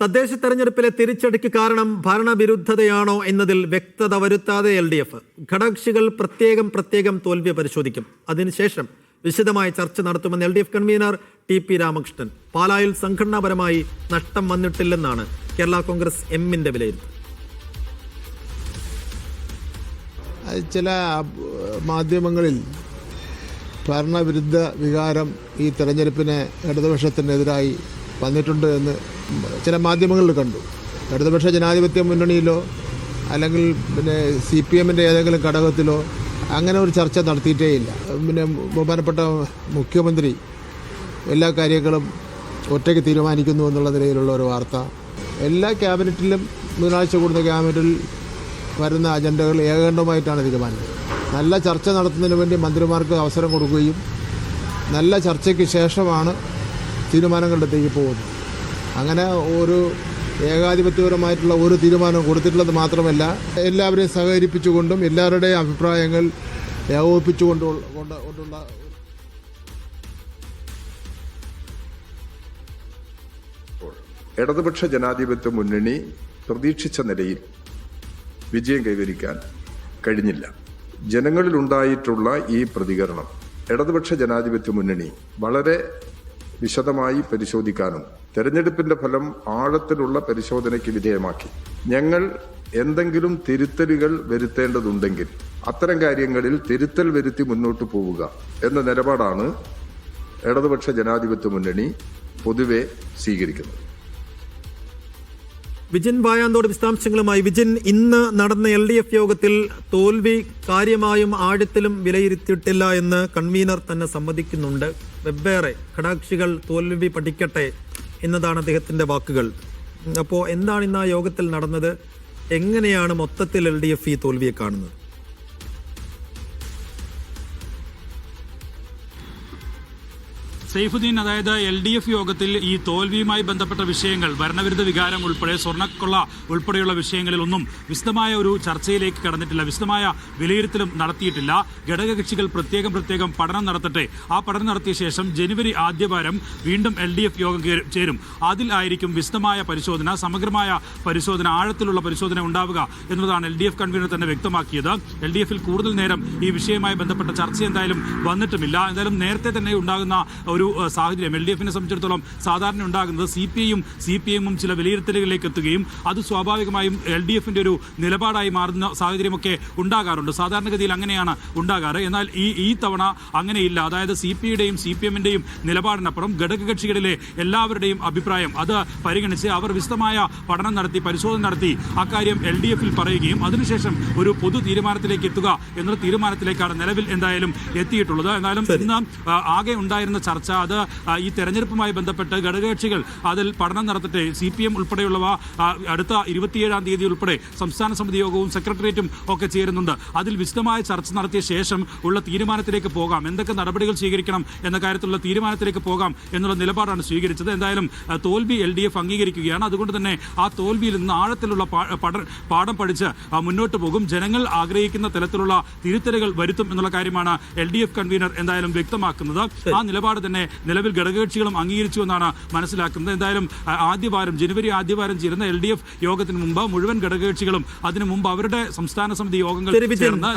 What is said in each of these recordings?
തദ്ദേശ തെരഞ്ഞെടുപ്പിലെ തിരിച്ചടിക്ക് കാരണം ഭരണവിരുദ്ധതയാണോ എന്നതിൽ വ്യക്തത വരുത്താതെ എൽ ഡി എഫ് ഘടകകക്ഷികൾ പ്രത്യേകം പ്രത്യേകം തോൽവി പരിശോധിക്കും. അതിനുശേഷം വിശദമായ ചർച്ച നടത്തുമെന്ന് L D F convener T P Ramakrishnan. പാലായിൽ സംഘടനാപരമായി നഷ്ടം വന്നിട്ടില്ലെന്നാണ് കേരള കോൺഗ്രസ് എമ്മിന്റെ വിലയിരുത്തൽ. ചില മാധ്യമങ്ങളിൽ ഭരണവിരുദ്ധ വികാരം ഈ തെരഞ്ഞെടുപ്പിന് ഇടതുപക്ഷത്തിനെതിരായി വന്നിട്ടുണ്ട് എന്ന് ചില മാധ്യമങ്ങളിൽ കണ്ടു. ഇടതുപക്ഷ ജനാധിപത്യ മുന്നണിയിലോ അല്ലെങ്കിൽ പിന്നെ സി പി എമ്മിന്റെ ഏതെങ്കിലും ഘടകത്തിലോ അങ്ങനെ ഒരു ചർച്ച നടത്തിയിട്ടേ ഇല്ല പിന്നെ ബഹുമാനപ്പെട്ട മുഖ്യമന്ത്രി എല്ലാ കാര്യങ്ങളും ഒറ്റയ്ക്ക് തീരുമാനിക്കുന്നു എന്നുള്ള നിലയിലുള്ള ഒരു വാർത്ത. എല്ലാ ക്യാബിനറ്റിലും ബുധനാഴ്ച കൂടുന്ന ക്യാബിനറ്റിൽ വരുന്ന അജണ്ടകൾ ഏകകണ്ഠമായിട്ടാണ് തീരുമാനിച്ചത്. നല്ല ചർച്ച നടത്തുന്നതിന് വേണ്ടി മന്ത്രിമാർക്ക് അവസരം കൊടുക്കുകയും നല്ല ചർച്ചയ്ക്ക് ശേഷമാണ് തീരുമാനങ്ങളിലേക്ക് പോകുന്നത് അങ്ങനെ ഒരു ഏകാധിപത്യപരമായിട്ടുള്ള ഒരു തീരുമാനം കൊടുത്തിട്ടുള്ളത് മാത്രമല്ല എല്ലാവരെയും സഹകരിപ്പിച്ചുകൊണ്ടും എല്ലാവരുടെയും അഭിപ്രായങ്ങൾ ഏകോപിപ്പിച്ചുകൊണ്ട് കൊണ്ട് കൊണ്ടുള്ള ഇടതുപക്ഷ ജനാധിപത്യ മുന്നണി പ്രതീക്ഷിച്ച നിലയിൽ വിജയം കൈവരിക്കാൻ കഴിഞ്ഞില്ല. ജനങ്ങളിലുണ്ടായിട്ടുള്ള ഈ പ്രതികരണം ഇടതുപക്ഷ ജനാധിപത്യ മുന്നണി വളരെ വിശദമായി പരിശോധിക്കാനും തെരഞ്ഞെടുപ്പിന്റെ ഫലം ആഴത്തിലുള്ള പരിശോധനയ്ക്ക് വിധേയമാക്കി. ഞങ്ങൾ എന്തെങ്കിലും തിരുത്തലുകൾ വരുത്തേണ്ടതുണ്ടെങ്കിൽ അത്തരം കാര്യങ്ങളിൽ തിരുത്തൽ വരുത്തി മുന്നോട്ട് പോവുക എന്ന നിലപാടാണ് ഇടതുപക്ഷ ജനാധിപത്യ മുന്നണി പൊതുവെ സ്വീകരിക്കുന്നത്. വിജിൻ വായാന്തോട് വിശദാംശങ്ങളുമായി. വിജിൻ ഇന്ന് നടന്ന എൽ ഡി എഫ് യോഗത്തിൽ തോൽവി കാര്യമായും ആഴത്തിലും വിലയിരുത്തിയിട്ടില്ല എന്ന് കൺവീനർ തന്നെ സമ്മതിക്കുന്നുണ്ട്. വെവ്വേറെ ഘടാക്ഷികൾ തോൽവി പഠിക്കട്ടെ എന്നതാണ് അദ്ദേഹത്തിന്റെ വാക്കുകൾ. അപ്പോൾ എന്താണ് ഇന്ന് ആ യോഗത്തിൽ നടന്നത്? എങ്ങനെയാണ് മൊത്തത്തിൽ എൽ ഡി എഫ് ഈ തോൽവിയെ കാണുന്നത്? സൈഫുദ്ദീൻ അതായത് എൽ ഡി എഫ് യോഗത്തിൽ ഈ തോൽവിയുമായി ബന്ധപ്പെട്ട വിഷയങ്ങൾ ഭരണവിരുദ്ധ വികാരം ഉൾപ്പെടെ സ്വർണക്കൊള്ള ഉൾപ്പെടെയുള്ള വിഷയങ്ങളിൽ ഒന്നും വിശദമായ ഒരു ചർച്ചയിലേക്ക് കടന്നിട്ടില്ല. വിശദമായ വിലയിരുത്തലും നടത്തിയിട്ടില്ല. ഘടകകക്ഷികൾ പ്രത്യേകം പ്രത്യേകം പഠനം നടത്തട്ടെ. ആ പഠനം നടത്തിയ ശേഷം ജനുവരി ആദ്യവാരം വീണ്ടും എൽ ഡി എഫ് യോഗം ചേരും. അതിൽ ആയിരിക്കും വിശദമായ പരിശോധന സമഗ്രമായ പരിശോധന ആഴത്തിലുള്ള പരിശോധന ഉണ്ടാവുക എന്നതാണ് എൽ ഡി എഫ് കൺവീനർ തന്നെ വ്യക്തമാക്കിയത്. എൽ ഡി എഫിൽ കൂടുതൽ നേരം ഈ വിഷയവുമായി ബന്ധപ്പെട്ട ചർച്ച എന്തായാലും വന്നിട്ടുമില്ല. എന്തായാലും നേരത്തെ തന്നെ ഉണ്ടാകുന്ന ഒരു ഏഹ്, സാഹചര്യം. എൽ ഡി എഫിനെ സംബന്ധിച്ചിടത്തോളം സാധാരണ ഉണ്ടാകുന്നത് സി പി ഐയും സി പി എമ്മും ചില വിലയിരുത്തലുകളിലേക്ക് എത്തുകയും അത് സ്വാഭാവികമായും എൽ ഡി എഫിന്റെ ഒരു നിലപാടായി മാറുന്ന സാഹചര്യമൊക്കെ ഉണ്ടാകാറുണ്ട്. സാധാരണഗതിയിൽ അങ്ങനെയാണ് ഉണ്ടാകാറ്. എന്നാൽ ഈ ഈ തവണ അങ്ങനെയില്ല. അതായത് സി പി ഐയുടെയും സി പി എമ്മിന്റെയും നിലപാടിനപ്പുറം ഘടകകക്ഷികളിലെ എല്ലാവരുടെയും അഭിപ്രായം അത് പരിഗണിച്ച് അവർ വിശദമായ പഠനം നടത്തി പരിശോധന നടത്തി അക്കാര്യം എൽ ഡി എഫിൽ പറയുകയും അതിനുശേഷം ഒരു പൊതു തീരുമാനത്തിലേക്ക് എത്തുക എന്നൊരു തീരുമാനത്തിലേക്കാണ് നിലവിൽ എന്തായാലും എത്തിയിട്ടുള്ളത്. എന്നാലും ഇന്ന് ആകെ ഉണ്ടായിരുന്ന ചർച്ച അത് ഈ തെരഞ്ഞെടുപ്പുമായി ബന്ധപ്പെട്ട് ഘടകകക്ഷികൾ അതിൽ പഠനം നടത്തട്ടെ. സി പി എം ഉൾപ്പെടെയുള്ളവ അടുത്ത ഇരുപത്തിയേഴാം തീയതി ഉൾപ്പെടെ സംസ്ഥാന സമിതി യോഗവും സെക്രട്ടേറിയറ്റും ഒക്കെ ചേരുന്നുണ്ട്. അതിൽ വിശദമായ ചർച്ച നടത്തിയ ശേഷം ഉള്ള തീരുമാനത്തിലേക്ക് പോകാം. എന്തൊക്കെ നടപടികൾ സ്വീകരിക്കണം എന്ന കാര്യത്തിലുള്ള തീരുമാനത്തിലേക്ക് പോകാം എന്നുള്ള നിലപാടാണ് സ്വീകരിച്ചത്. എന്തായാലും തോൽവി എൽ ഡി എഫ് അംഗീകരിക്കുകയാണ്. അതുകൊണ്ട് തന്നെ ആ തോൽവിയിൽ നിന്ന് ആഴത്തിലുള്ള പാഠം പഠിച്ച് മുന്നോട്ട് പോകും. ജനങ്ങൾ ആഗ്രഹിക്കുന്ന തരത്തിലുള്ള തിരുത്തലുകൾ വരുത്തും എന്നുള്ള കാര്യമാണ് എൽ ഡി എഫ് കൺവീനർ എന്തായാലും വ്യക്തമാക്കുന്നത്. ആ നിലപാട് തന്നെ നിലവിൽ ഘടകകക്ഷികളും അംഗീകരിച്ചു എന്നാണ് മനസ്സിലാക്കുന്നത്. എന്തായാലും ആദ്യവാരം ജനുവരി ആദ്യവാരം ചേരുന്ന എൽ ഡി എഫ് യോഗത്തിന് മുമ്പ് മുഴുവൻ ഘടകകക്ഷികളും അതിനു മുമ്പ് അവരുടെ സംസ്ഥാന സമിതി യോഗങ്ങൾ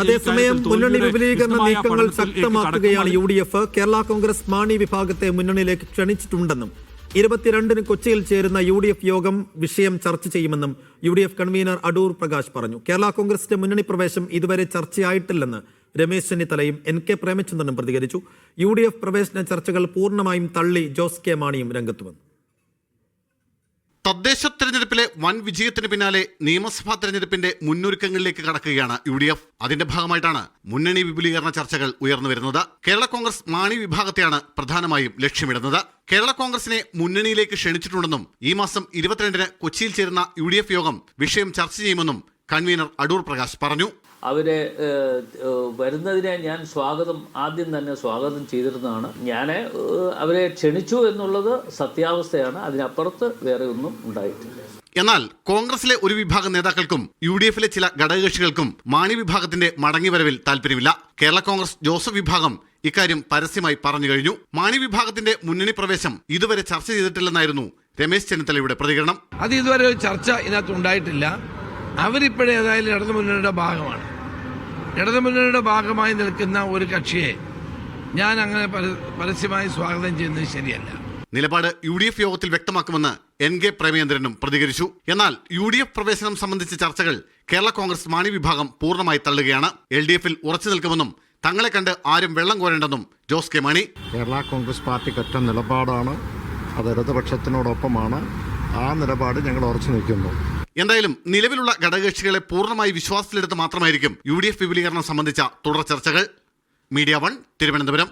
അതേസമയം മുന്നണി വിപുലീകരണ നീക്കങ്ങൾ ശക്തമാക്കുകയാണ് U D F. Kerala Congress Mani വിഭാഗത്തെ മുന്നണിയിലേക്ക് ക്ഷണിച്ചിട്ടുണ്ടെന്നും ഇരുപത്തിരണ്ടിന് കൊച്ചിയിൽ ചേരുന്ന യു ഡി എഫ് യോഗം വിഷയം ചർച്ച ചെയ്യുമെന്നും U D F convener Adoor Prakash പറഞ്ഞു. കേരള കോൺഗ്രസിന്റെ മുന്നണി പ്രവേശം ഇതുവരെ ചർച്ചയായിട്ടില്ലെന്ന് രമേശ് ചെന്നിത്തലയും എൻ കെ പ്രേമചന്ദ്രനും പ്രതികരിച്ചു. യു ഡി എഫ് പ്രവേശന ചർച്ചകൾ പൂർണമായും തള്ളി ജോസ് കെ മാണിയും രംഗത്ത് വന്നു. തദ്ദേശ തെരഞ്ഞെടുപ്പിലെ വൻ വിജയത്തിന് പിന്നാലെ നിയമസഭാ തെരഞ്ഞെടുപ്പിന്റെ മുന്നൊരുക്കങ്ങളിലേക്ക് കടക്കുകയാണ് യു ഡി എഫ് അതിന്റെ ഭാഗമായിട്ടാണ് മുന്നണി വിപുലീകരണ ചർച്ചകൾ ഉയർന്നു വരുന്നത്. കേരള കോൺഗ്രസ് മാണി വിഭാഗത്തെയാണ് പ്രധാനമായും ലക്ഷ്യമിടുന്നത്. കേരള കോൺഗ്രസിനെ മുന്നണിയിലേക്ക് ക്ഷണിച്ചിട്ടുണ്ടെന്നും ഈ മാസം ഇരുപത്തിരണ്ടിന് കൊച്ചിയിൽ ചേരുന്ന യു യോഗം വിഷയം ചർച്ച ചെയ്യുമെന്നും കൺവീനർ അടൂർ പ്രകാശ് പറഞ്ഞു. അവരെ വരുന്നതിനെ ഞാൻ സ്വാഗതം ആദ്യം തന്നെ സ്വാഗതം ചെയ്തിരുന്നതാണ്. ഞാൻ അവരെ ക്ഷണിച്ചു എന്നുള്ളത് സത്യാവസ്ഥയാണ്. അതിനപ്പുറത്ത് വേറെ ഒന്നും ഉണ്ടായിട്ടില്ല. എന്നാൽ കോൺഗ്രസിലെ ഒരു വിഭാഗം നേതാക്കൾക്കും യു ഡി എഫിലെ ചില ഘടകകക്ഷികൾക്കും മാണി വിഭാഗത്തിന്റെ മടങ്ങിവരവിൽ താല്പര്യമില്ല കേരള കോൺഗ്രസ് ജോസഫ് വിഭാഗം ഇക്കാര്യം പരസ്യമായി പറഞ്ഞു കഴിഞ്ഞു. മാണി വിഭാഗത്തിന്റെ മുന്നണി പ്രവേശം ഇതുവരെ ചർച്ച ചെയ്തിട്ടില്ലെന്നായിരുന്നു രമേശ് ചെന്നിത്തലയുടെ പ്രതികരണം. അത് ഇതുവരെ ഒരു ചർച്ച ഇതിനകത്ത് ഉണ്ടായിട്ടില്ല. അവരിപ്പോഴേ ഏതായാലും ഇടതുമുന്നണിയുടെ ഭാഗമാണ്. ഇടതുമുന്നണിയുടെ ഭാഗമായി നിൽക്കുന്ന ഒരു കക്ഷിയെ ഞാൻ അങ്ങനെ പരസ്യമായി സ്വാഗതം ചെയ്യുന്നത് ശരിയല്ല. നിലപാട് യു ഡി എഫ് യോഗത്തിൽ വ്യക്തമാക്കുമെന്ന് എൻ കെ പ്രേമചന്ദ്രനും പ്രതികരിച്ചു. എന്നാൽ യു ഡി എഫ് പ്രവേശനം സംബന്ധിച്ച ചർച്ചകൾ കേരള കോൺഗ്രസ് മാണി വിഭാഗം പൂർണമായി തള്ളുകയാണ്. എൽ ഡി എഫിൽ ഉറച്ചു നിൽക്കുമെന്നും തങ്ങളെ കണ്ട് ആരും വെള്ളം കോരേണ്ടെന്നും ജോസ് കെ മാണി. കേരള കോൺഗ്രസ് പാർട്ടിക്ക് ഒറ്റ നിലപാടാണ്. അത് ഇടതുപക്ഷത്തിനോടൊപ്പമാണ്. ആ നിലപാട് ഞങ്ങൾ ഉറച്ചു നിൽക്കുന്നു. എന്തായാലും നിലവിലുള്ള ഘടകകക്ഷികളെ പൂർണമായി വിശ്വാസത്തിലെടുത്ത് മാത്രമായിരിക്കും യു ഡി എഫ് വിപുലീകരണം സംബന്ധിച്ച തുടർ ചർച്ചകൾ. Media One Thiruvananthapuram.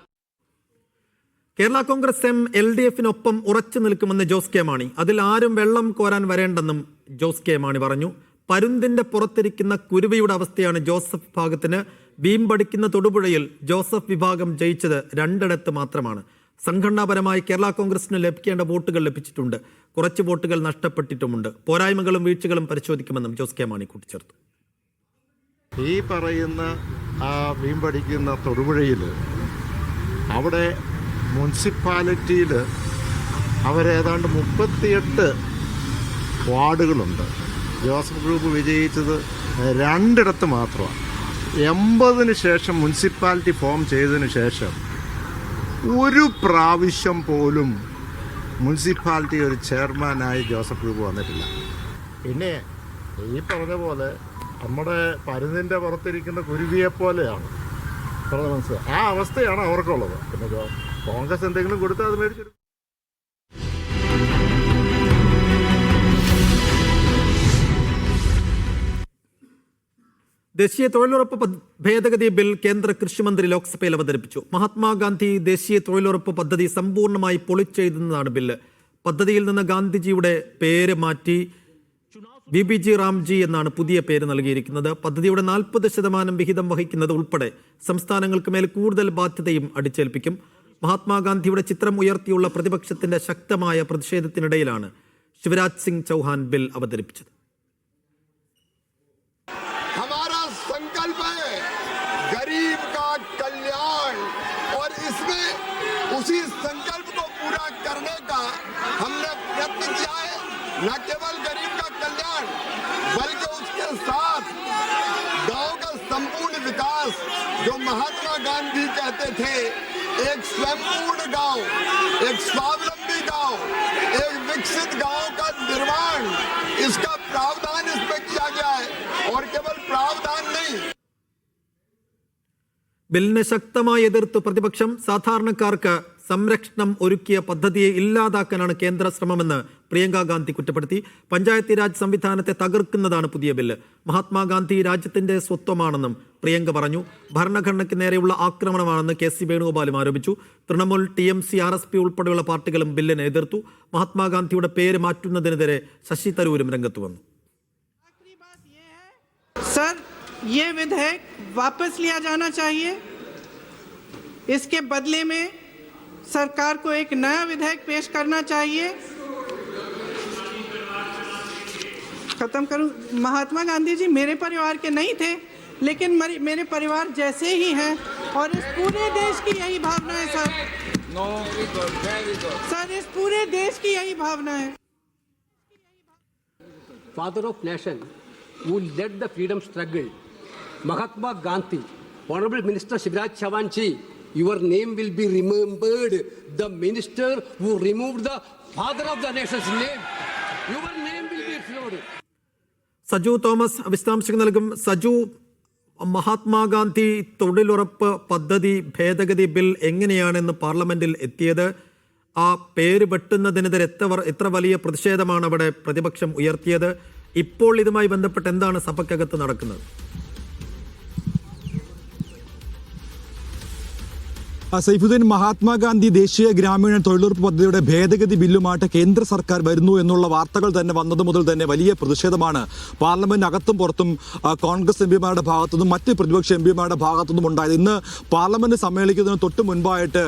Kerala Congress M L D എഫിനൊപ്പം ഉറച്ചു നിൽക്കുമെന്ന് ജോസ് കെ മാണി. അതിൽ ആരും വെള്ളം കോരാൻ വരേണ്ടെന്നും ജോസ് കെ മാണി പറഞ്ഞു. പരുന്തിന്റെ പുറത്തിരിക്കുന്ന കുരുവിയുടെ അവസ്ഥയാണ് ജോസഫ് വിഭാഗത്തിന് വീമ്പടിക്കുന്ന തൊടുപുഴയിൽ ജോസഫ് വിഭാഗം ജയിച്ചത് രണ്ടിടത്ത് മാത്രമാണ്. സംഘടനാപരമായി കേരള കോൺഗ്രസിന് ലഭിക്കേണ്ട വോട്ടുകൾ ലഭിച്ചിട്ടുണ്ട്. കുറച്ച് വോട്ടുകൾ നഷ്ടപ്പെട്ടിട്ടുമുണ്ട്. പോരായ്മകളും വീഴ്ചകളും പരിശോധിക്കുമെന്നും ജോസ് കെ മാണി കൂട്ടിച്ചേർത്തു. ഈ പറയുന്ന ആ വീമ്പടിക്കുന്ന തൊടുപുഴയിൽ അവിടെ മുനിസിപ്പാലിറ്റിയിൽ അവരേതാണ്ട് മുപ്പത്തിയെട്ട് വാർഡുകളുണ്ട്. ജോസഫ് ഗ്രൂപ്പ് വിജയിച്ചത് രണ്ടിടത്ത് മാത്രമാണ്. എൺപതിന് ശേഷം മുനിസിപ്പാലിറ്റി ഫോം ചെയ്തതിന് ശേഷം ഒരു പ്രാവശ്യം പോലും മുനിസിപ്പാലിറ്റി ഒരു ചെയർമാനായി ജോസഫ് ഗ്രൂപ്പ് വന്നിട്ടില്ല. പിന്നെ ഈ പറഞ്ഞ പോലെ നമ്മുടെ പരുന്നിന്റെ പുറത്തിരിക്കുന്ന കുരുവിയെ പോലെയാണ്. പറഞ്ഞ മനസ്സിലായി? ആ അവസ്ഥയാണ് അവർക്കുള്ളത്. പിന്നെ കോൺഗ്രസ് എന്തെങ്കിലും കൊടുത്താൽ അത് മേടിച്ചെടുക്കും. ദേശീയ തൊഴിലുറപ്പ് ഭേദഗതി ബിൽ കേന്ദ്ര കൃഷിമന്ത്രി ലോക്സഭയിൽ അവതരിപ്പിച്ചു. മഹാത്മാഗാന്ധി ദേശീയ തൊഴിലുറപ്പ് പദ്ധതി സമ്പൂർണമായി പൊളിച്ചെഴുതുന്നതാണ് ബില്ല്. പദ്ധതിയിൽ നിന്ന് ഗാന്ധിജിയുടെ പേര് മാറ്റി ബി ബി ജി റാംജി എന്നാണ് പുതിയ പേര് നൽകിയിരിക്കുന്നത്. പദ്ധതിയുടെ നാൽപ്പത് ശതമാനം വിഹിതം വഹിക്കുന്നത് ഉൾപ്പെടെ സംസ്ഥാനങ്ങൾക്ക് മേൽ കൂടുതൽ ബാധ്യതയും അടിച്ചേൽപ്പിക്കും. മഹാത്മാഗാന്ധിയുടെ ചിത്രം ഉയർത്തിയുള്ള പ്രതിപക്ഷത്തിന്റെ ശക്തമായ പ്രതിഷേധത്തിനിടയിലാണ് ശിവരാജ് സിംഗ് ചൗഹാൻ ബിൽ അവതരിപ്പിച്ചത്. महात्मा गांधी कहते थे एक स्वयंपूर्ण गांव एक स्वावलंबी गांव एक विकसित गांव का निर्माण इसका प्रावधान इसमें किया गया है और केवल प्रावधान नहीं ബില്ലിനെ ശക്തമായി എതിർത്ത് പ്രതിപക്ഷം സാധാരണക്കാർക്ക് സംരക്ഷണം ഒരുക്കിയ പദ്ധതിയെ ഇല്ലാതാക്കാനാണ് കേന്ദ്ര ശ്രമമെന്ന് പ്രിയങ്ക ഗാന്ധി കുറ്റപ്പെടുത്തി പഞ്ചായത്തി രാജ് സംവിധാനത്തെ തകർക്കുന്നതാണ് പുതിയ ബില്ല് മഹാത്മാഗാന്ധി രാജ്യത്തിന്റെ സ്വത്വമാണെന്നും പ്രിയങ്ക പറഞ്ഞു ഭരണഘടനയ്ക്ക് നേരെയുള്ള ആക്രമണമാണെന്ന് കെ സി വേണുഗോപാലും ആരോപിച്ചു Trinamool T M C R S P ഉൾപ്പെടെയുള്ള പാർട്ടികളും ബില്ലിനെ എതിർത്തു മഹാത്മാഗാന്ധിയുടെ പേര് മാറ്റുന്നതിനെതിരെ ശശി തരൂരും രംഗത്ത് വന്നു सर ये विधेयक वापस लिया जाना चाहिए इसके बदले में सरकार को एक नया विधेयक पेश करना चाहिए। खत्म करूँ? महात्मा गांधी जी मेरे परिवार के नहीं थे लेकिन मेरे परिवार जैसे ही हैं और इस पूरे देश की यही भावना है सर। सर इस पूरे देश की यही भावना है। Father of nation who led the freedom struggle, Mahatma Gandhi, Honorable Minister Shivraj Chavanchi, your name will be remembered the minister who remove the father of the nations name your name will be restored. Saju Thomas വിശദാംശങ്ങൾ നൽകും. സജു മഹാത്മാഗാന്ധി തൊഴിലുറപ്പ് പദ്ധതി ഭേദഗതി bill എങ്ങനെയാണെന്ന് പാർലമെന്റിൽ എത്തിയത്? ആ പേര് വെട്ടുന്നതിനെതിരെ എത്ര എത്ര വലിയ പ്രതിഷേധമാണ് അവിടെ പ്രതിപക്ഷം ഉയർത്തിയത്? ഇപ്പോൾ ഇതുമായി ബന്ധപ്പെട്ട് എന്താണ് സഭയ്ക്കകത്ത് നടക്കുന്നത്? സൈഫുദ്ദീൻ മഹാത്മാഗാന്ധി ദേശീയ ഗ്രാമീണ തൊഴിലുറപ്പ് പദ്ധതിയുടെ ഭേദഗതി ബില്ലുമായിട്ട് കേന്ദ്ര സർക്കാർ വരുന്നു എന്നുള്ള വാർത്തകൾ തന്നെ വന്നത് മുതൽ തന്നെ വലിയ പ്രതിഷേധമാണ്. പാർലമെന്റ് അകത്തും പുറത്തും കോൺഗ്രസ് എം പിമാരുടെ ഭാഗത്തുനിന്നും മറ്റ് പ്രതിപക്ഷ എം പിമാരുടെ ഭാഗത്തുനിന്നും ഉണ്ടായത്. ഇന്ന് പാർലമെന്റ് സമ്മേളിക്കുന്നതിന് തൊട്ട് മുൻപായിട്ട്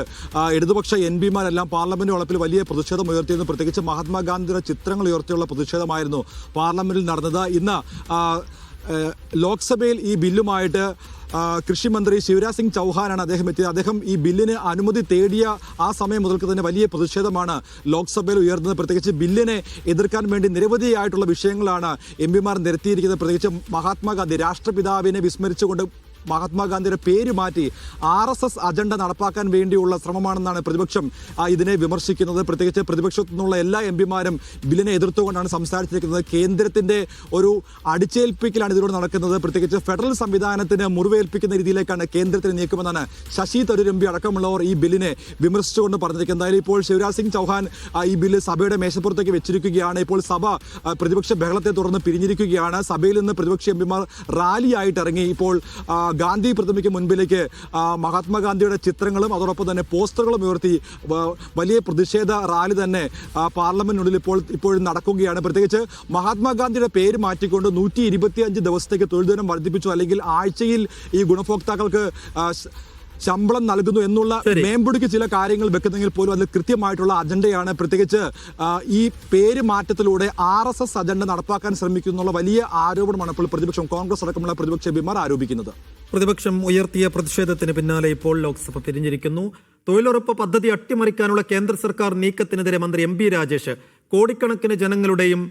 ഇടതുപക്ഷ എം പിമാരെല്ലാം പാർലമെന്റ് വളപ്പിൽ വലിയ പ്രതിഷേധം ഉയർത്തിയിരുന്നു പ്രത്യേകിച്ച് മഹാത്മാഗാന്ധിയുടെ ചിത്രങ്ങൾ ഉയർത്തിയുള്ള പ്രതിഷേധമായിരുന്നു പാർലമെന്റിൽ നടന്നത്. ഇന്ന് ലോക്സഭയിൽ ഈ ബില്ലുമായിട്ട് ആ, കൃഷി ശിവരാജ് സിംഗ് ചൗഹാനാണ് അദ്ദേഹം എത്തിയത്. അദ്ദേഹം ഈ ബില്ലിന് അനുമതി തേടിയ ആ സമയം മുതൽക്ക് തന്നെ വലിയ പ്രതിഷേധമാണ് ലോക്സഭയിൽ ഉയർന്നത്. പ്രത്യേകിച്ച് ബില്ലിനെ എതിർക്കാൻ വേണ്ടി നിരവധിയായിട്ടുള്ള വിഷയങ്ങളാണ് എം പിമാർ നിരത്തിയിരിക്കുന്നത്. പ്രത്യേകിച്ച് മഹാത്മാഗാന്ധി രാഷ്ട്രപിതാവിനെ വിസ്മരിച്ചുകൊണ്ട് മഹാത്മാഗാന്ധിയുടെ പേര് മാറ്റി ആർ എസ് എസ് അജണ്ട നടപ്പാക്കാൻ വേണ്ടിയുള്ള ശ്രമമാണെന്നാണ് പ്രതിപക്ഷം ഇതിനെ വിമർശിക്കുന്നത്. പ്രത്യേകിച്ച് പ്രതിപക്ഷത്തു നിന്നുള്ള എല്ലാ എം പിമാരും ബില്ലിനെ എതിർത്തുകൊണ്ടാണ് സംസാരിച്ചിരിക്കുന്നത്. കേന്ദ്രത്തിന്റെ ഒരു അടിച്ചേൽപ്പിക്കലാണ് ഇതിലൂടെ നടക്കുന്നത്. പ്രത്യേകിച്ച് ഫെഡറൽ സംവിധാനത്തിന് മുറിവേൽപ്പിക്കുന്ന രീതിയിലേക്കാണ് കേന്ദ്രത്തിന് നീക്കുമെന്നാണ് ശശി തരൂർ എം പി അടക്കമുള്ളവർ ഈ ബില്ലിനെ വിമർശിച്ചുകൊണ്ട് പറഞ്ഞിരിക്കുന്നത്. എന്തായാലും ഇപ്പോൾ ശിവരാജ് സിംഗ് ചൗഹാൻ ഈ ബില്ല് സഭയുടെ മേശപ്പുറത്തേക്ക് വെച്ചിരിക്കുകയാണ്. ഇപ്പോൾ സഭ പ്രതിപക്ഷ ബഹളത്തെ തുടർന്ന് പിരിഞ്ഞിരിക്കുകയാണ്. സഭയിൽ നിന്ന് പ്രതിപക്ഷ എം പിമാർ റാലിയായിട്ട് ഇറങ്ങി ഇപ്പോൾ ഗാന്ധി പ്രതിമയ്ക്ക് മുൻപിലേക്ക് മഹാത്മാഗാന്ധിയുടെ ചിത്രങ്ങളും അതോടൊപ്പം തന്നെ പോസ്റ്ററുകളും ഉയർത്തി വലിയ പ്രതിഷേധ റാലി തന്നെ പാർലമെന്റിനുള്ളിൽ ഇപ്പോൾ ഇപ്പോഴും നടക്കുകയാണ്. പ്രത്യേകിച്ച് മഹാത്മാഗാന്ധിയുടെ പേര് മാറ്റിക്കൊണ്ട് നൂറ്റി ഇരുപത്തിയഞ്ച് ദിവസത്തേക്ക് തൊഴിൽ ദിനം വർദ്ധിപ്പിച്ചു. അല്ലെങ്കിൽ ആഴ്ചയിൽ ഈ ഗുണഭോക്താക്കൾക്ക് ശമ്പളം നൽകുന്നു എന്നുള്ള മേമ്പുടിക്ക് ചില കാര്യങ്ങൾ വെക്കുന്നെങ്കിൽ പോലും അതിൽ കൃത്യമായിട്ടുള്ള അജണ്ടയാണ്. പ്രത്യേകിച്ച് ഈ പേര് മാറ്റത്തിലൂടെ ആർ എസ് എസ് അജണ്ട നടപ്പാക്കാൻ ശ്രമിക്കുന്നുള്ള വലിയ ആരോപണമാണ് ഇപ്പോൾ പ്രതിപക്ഷം കോൺഗ്രസ് അടക്കമുള്ള പ്രതിപക്ഷ എംപിമാർ ആരോപിക്കുന്നത്. പ്രതിപക്ഷം ഉയർത്തിയ പ്രതിഷേധത്തിന് പിന്നാലെ ഇപ്പോൾ ലോക്സഭ പിരിഞ്ഞിരിക്കുന്നു. തൊഴിലുറപ്പ് പദ്ധതി അട്ടിമറിക്കാനുള്ള കേന്ദ്ര സർക്കാർ നീക്കത്തിനെതിരെ മന്ത്രി എം പി രാജേഷ് കോടിക്കണക്കിന് ജനങ്ങളുടെയും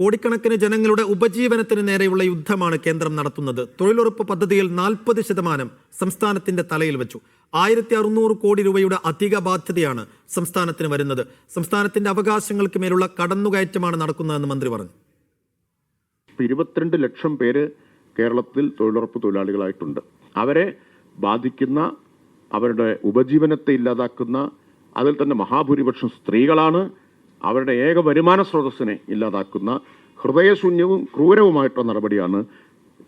കോടിക്കണക്കിന് ജനങ്ങളുടെ ഉപജീവനത്തിന് നേരെയുള്ള യുദ്ധമാണ് കേന്ദ്രം നടത്തുന്നത്. തൊഴിലുറപ്പ് പദ്ധതിയിൽ നാൽപ്പത് ശതമാനം സംസ്ഥാനത്തിന്റെ തലയിൽ വെച്ചു. ആയിരത്തി അറുന്നൂറ് കോടി രൂപയുടെ അധിക ബാധ്യതയാണ് സംസ്ഥാനത്തിന് വരുന്നത്. സംസ്ഥാനത്തിന്റെ അവകാശങ്ങൾക്ക് മേലുള്ള കടന്നുകയറ്റമാണ് നടക്കുന്നതെന്ന് മന്ത്രി പറഞ്ഞു. ഇരുപത്തിരണ്ട് ലക്ഷം പേര് കേരളത്തിൽ തൊഴിലുറപ്പ് തൊഴിലാളികളായിട്ടുണ്ട്. അവരെ ബാധിക്കുന്ന അവരുടെ ഉപജീവനത്തെ ഇല്ലാതാക്കുന്ന അതിൽ തന്നെ മഹാഭൂരിപക്ഷം സ്ത്രീകളാണ്. അവരുടെ ഏക വരുമാന സ്രോതസ്സിനെ ഇല്ലാതാക്കുന്ന ഹൃദയശൂന്യവും ക്രൂരവുമായിട്ടുള്ള നടപടിയാണ്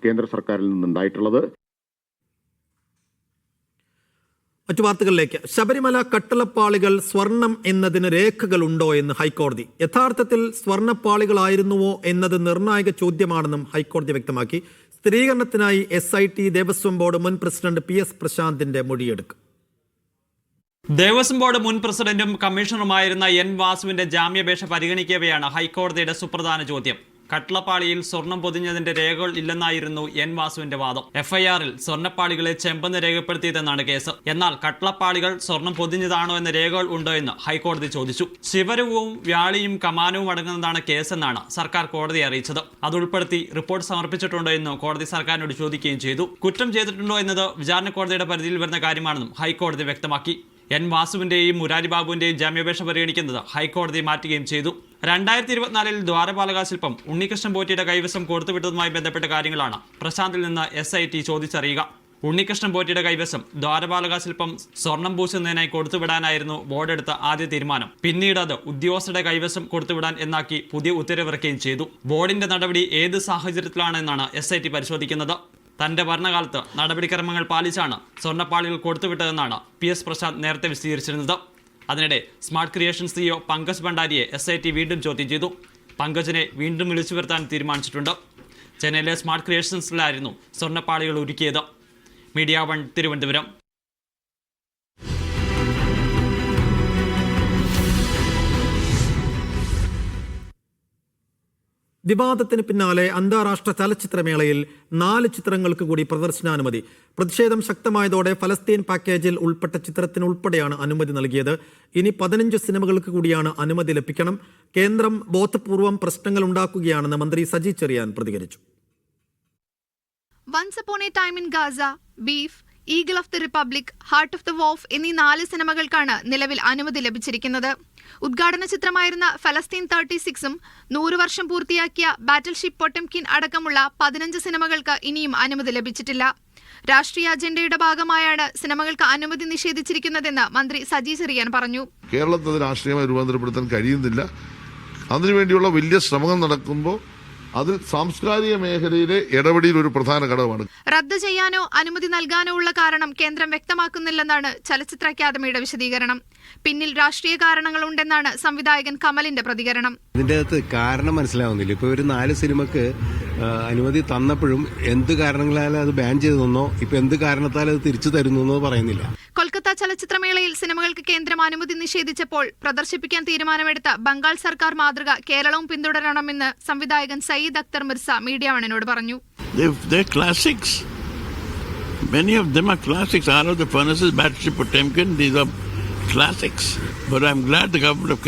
കേന്ദ്ര സർക്കാരിൽ നിന്നുണ്ടായിട്ടുള്ളത്. മറ്റു വാർത്തകളിലേക്ക്. ശബരിമല കട്ടളപ്പാളികൾ സ്വർണം എന്നതിന് രേഖകളുണ്ടോ എന്ന് ഹൈക്കോടതി. യഥാർത്ഥത്തിൽ സ്വർണപ്പാളികളായിരുന്നുവോ എന്നത് നിർണായക ചോദ്യമാണെന്നും ഹൈക്കോടതി വ്യക്തമാക്കി. സ്ഥിരീകരണത്തിനായി എസ് ദേവസ്വം ബോർഡ് മുൻ പ്രസിഡന്റ് പി എസ് പ്രശാന്തിന്റെ മൊഴിയെടുക്കും. ദേവസ്വം ബോർഡ് മുൻ പ്രസിഡന്റും കമ്മീഷണറുമായിരുന്ന എൻ വാസുവിന്റെ ജാമ്യാപേക്ഷ പരിഗണിക്കവെയാണ് ഹൈക്കോടതിയുടെ സുപ്രധാന ചോദ്യം. കട്ട്ളപ്പാളിയിൽ സ്വർണം പൊതിഞ്ഞതിന്റെ രേഖകൾ ഇല്ലെന്നായിരുന്നു എൻ വാസുവിന്റെ വാദം. എഫ്ഐആറിൽ സ്വർണപ്പാളികളെ ചെമ്പെന്ന് രേഖപ്പെടുത്തിയതെന്നാണ് കേസ്. എന്നാൽ കട്ട്ളപ്പാളികൾ സ്വർണം പൊതിഞ്ഞതാണോ എന്ന രേഖകൾ ഉണ്ടോ എന്ന് ഹൈക്കോടതി ചോദിച്ചു. ശിവരവും വ്യാളിയും കമാനവും അടങ്ങുന്നതാണ് കേസെന്നാണ് സർക്കാർ കോടതിയെ അറിയിച്ചത്. അതുൾപ്പെടുത്തി റിപ്പോർട്ട് സമർപ്പിച്ചിട്ടുണ്ടോ എന്ന് കോടതി സർക്കാരിനോട് ചോദിക്കുകയും ചെയ്തു. കുറ്റം ചെയ്തിട്ടുണ്ടോ എന്നത് വിചാരണ കോടതിയുടെ പരിധിയിൽ വരുന്ന കാര്യമാണെന്നും ഹൈക്കോടതി വ്യക്തമാക്കി. എൻ വാസുവിന്റെയും മുരാരി ബാബുവിന്റെയും ജാമ്യാപേക്ഷ പരിഗണിക്കുന്നത് ഹൈക്കോടതി മാറ്റുകയും ചെയ്തു. രണ്ടായിരത്തി ഇരുപത്തിനാലിൽ ദ്വാരപാലക ശില്പം ഉണ്ണികൃഷ്ണൻ പോറ്റിയുടെ കൈവശം കൊടുത്തുവിട്ടതുമായി ബന്ധപ്പെട്ട കാര്യങ്ങളാണ് പ്രശാന്തിൽ നിന്ന് എസ് ഐ ടി ചോദിച്ചറിയുക. ഉണ്ണികൃഷ്ണൻ പോറ്റിയുടെ കൈവശം ദ്വാരപാലക ശില്പം സ്വർണം പൂശുന്നതിനായി കൊടുത്തുവിടാനായിരുന്നു ബോർഡ് എടുത്ത ആദ്യ തീരുമാനം. പിന്നീട് അത് ഉദ്യോഗസ്ഥരുടെ കൈവശം കൊടുത്തുവിടാൻ എന്നാക്കി പുതിയ ഉത്തരവിറക്കുകയും ചെയ്തു. ബോർഡിന്റെ നടപടി ഏത് സാഹചര്യത്തിലാണെന്നാണ് എസ് പരിശോധിക്കുന്നത്. തന്റെ ഭരണകാലത്ത് നടപടിക്രമങ്ങൾ പാലിച്ചാണ് സ്വർണപ്പാളികൾ കൊടുത്തുവിട്ടതെന്നാണ് പി എസ് പ്രസാദ് നേരത്തെ വിശദീകരിച്ചിരുന്നത്. അതിനിടെ സ്മാർട്ട് ക്രിയേഷൻ സിഇഒ പങ്കജ് ഭണ്ഡാരിയെ എസ് വീണ്ടും ചോദ്യം ചെയ്തു. പങ്കജിനെ വീണ്ടും വിളിച്ചു വരുത്താൻ തീരുമാനിച്ചിട്ടുണ്ട്. ചെന്നൈയിലെ സ്മാർട്ട് ക്രിയേഷൻസിലായിരുന്നു സ്വർണപ്പാളികൾ ഒരുക്കിയത്. Media One Thiruvananthapuram. വിവാദത്തിന് പിന്നാലെ അന്താരാഷ്ട്ര ചലച്ചിത്രമേളയിൽ നാല് ചിത്രങ്ങൾക്ക് കൂടി പ്രദർശനാനുമതി. പ്രതിഷേധം ശക്തമായതോടെ ഫലസ്തീൻ പാക്കേജിൽ ഉൾപ്പെട്ട ചിത്രത്തിന് ഉൾപ്പെടെയാണ് അനുമതി നൽകിയത്. ഇനി പതിനഞ്ച് സിനിമകൾക്ക് കൂടിയാണ് അനുമതി ലഭിക്കണം. കേന്ദ്രം ബോധപൂർവം പ്രശ്നങ്ങൾ ഉണ്ടാക്കുകയാണെന്ന് മന്ത്രി സജി ചെറിയാൻ പ്രതികരിച്ചു. Once upon a time in Gaza beef eagle of the republic heart of the wolf എന്നീ നാല് സിനിമകൾക്കാണ് നിലവിൽ അനുമതി ലഭിച്ചിരിക്കുന്നത്. ഉദ്ഘാടന ചിത്രമായിരുന്ന ഫലസ്തീൻ തേർട്ടി സിക്സും നൂറ് വർഷം പൂർത്തിയാക്കിയ ബാറ്റിൽ ഷിപ്പ് പൊട്ടംകിൻ അടക്കമുള്ള പതിനഞ്ച് സിനിമകൾക്ക് ഇനിയും അനുമതി ലഭിച്ചിട്ടില്ല. രാഷ്ട്രീയ അജണ്ടയുടെ ഭാഗമായാണ് സിനിമകൾക്ക് അനുമതി നിഷേധിച്ചിരിക്കുന്നതെന്ന് മന്ത്രി സജി ചെറിയാൻ പറഞ്ഞു. കേരളത്തിൽ രാഷ്ട്രീയമായി രൂപാന്തരപ്പെടുത്താൻ കഴിയുന്നില്ല. അതിനുവേണ്ടിയുള്ള വലിയ ശ്രമങ്ങൾ നടക്കുമ്പോൾ അതിൽ സാംസ്കാരിക മേഖലയിലെ ഇടപെടൽ ഒരു പ്രധാന ഘടകമാണ്. റദ്ദ് ചെയ്യാനോ അനുമതി നൽകാനോ ഉള്ള കാരണം കേന്ദ്രം വ്യക്തമാക്കുന്നില്ലെന്നാണ് ചലച്ചിത്ര അക്കാദമിയുടെ വിശദീകരണം. പിന്നിൽ രാഷ്ട്രീയ കാരണങ്ങളുണ്ടെന്നാണ് സംവിധായകൻ കമലിന്റെ പ്രതികരണം. ഇതിന്റെ അകത്ത് കാരണം മനസ്സിലാവുന്നില്ല. ഇപ്പൊ ഒരു നാല് സിനിമക്ക് അനുമതി തന്നപ്പോഴും എന്ത് കാരണങ്ങളാലും അത് ബാൻ ചെയ്തെന്നോ ഇപ്പൊ എന്ത് കാരണത്താൽ അത് തിരിച്ചു തരുന്നു എന്ന് പറയുന്നില്ല കൊൽക്കത്ത ചലച്ചിത്രമേളയിൽ സിനിമകൾക്ക് കേന്ദ്രം അനുമതി നിഷേധിച്ചപ്പോൾ പ്രദർശിപ്പിക്കാൻ തീരുമാനമെടുത്ത ബംഗാൾ സർക്കാർ മാതൃക കേരളവും പിന്തുടരണമെന്ന് സംവിധായകൻ സയ്യിദ് അക്തർ മിർസ മീഡിയാവണനോട് പറഞ്ഞു Many of them are classics. All of the furnaces, Battleship Potemkin, these are classics. But I'm glad the government of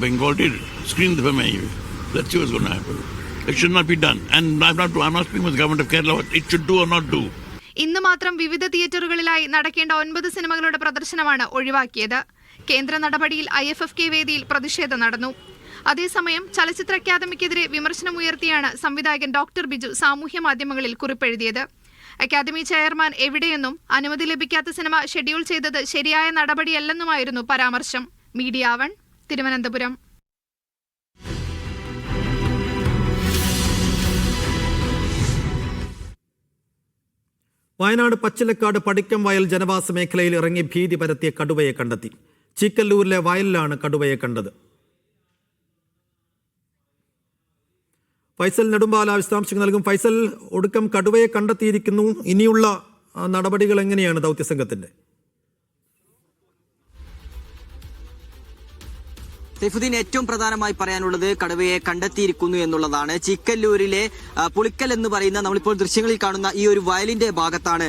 Bengal did screen them anyway. Let's see what's going happen. It should not be done. And I'm not, I'm not speaking with the government of Kerala what it should do or not do. ഇന്ന് മാത്രം വിവിധ തിയേറ്ററുകളിലായി നടക്കേണ്ട ഒൻപത് സിനിമകളുടെ പ്രദർശനമാണ് ഒഴിവാക്കിയത്. കേന്ദ്ര നടപടിയിൽ I F F K വേദിയിൽ പ്രതിഷേധം നടന്നു. അതേസമയം ചലച്ചിത്ര അക്കാദമിക്കെതിരെ വിമർശനമുയർത്തിയാണ് സംവിധായകൻ ഡോക്ടർ ബിജു സാമൂഹ്യ മാധ്യമങ്ങളിൽ കുറിപ്പെഴുതിയത്. അക്കാദമി ചെയർമാൻ എവിടെയെന്നും അനുമതി ലഭിക്കാത്ത സിനിമ ഷെഡ്യൂൾ ചെയ്തത് ശരിയായ നടപടിയല്ലെന്നുമായിരുന്നു പരാമർശം. Media One Thiruvananthapuram. Wayanad Pachilakkad Padikkam വയൽ ജനവാസ മേഖലയിൽ ഇറങ്ങി ഭീതി പരത്തിയ കടുവയെ കണ്ടെത്തി. ചിക്കല്ലൂരിലെ വയലിലാണ് കടുവയെ കണ്ടത്. ഫൈസൽ നെടുമ്പാല വിശദാംശങ്ങൾ നൽകും. ഫൈസൽ ഒടുക്കം കടുവയെ കണ്ടെത്തിയിരിക്കുന്നു. ഇനിയുള്ള നടപടികൾ എങ്ങനെയാണ് ദൗത്യസംഘത്തിന്റെ? സൈഫുദ്ദീൻ ഏറ്റവും പ്രധാനമായി പറയാനുള്ളത് കടുവയെ കണ്ടെത്തിയിരിക്കുന്നു എന്നുള്ളതാണ്. ചിക്കല്ലൂരിലെ പുളിക്കൽ എന്ന് പറയുന്ന നമ്മളിപ്പോൾ ദൃശ്യങ്ങളിൽ കാണുന്ന ഈ ഒരു വയലിന്റെ ഭാഗത്താണ്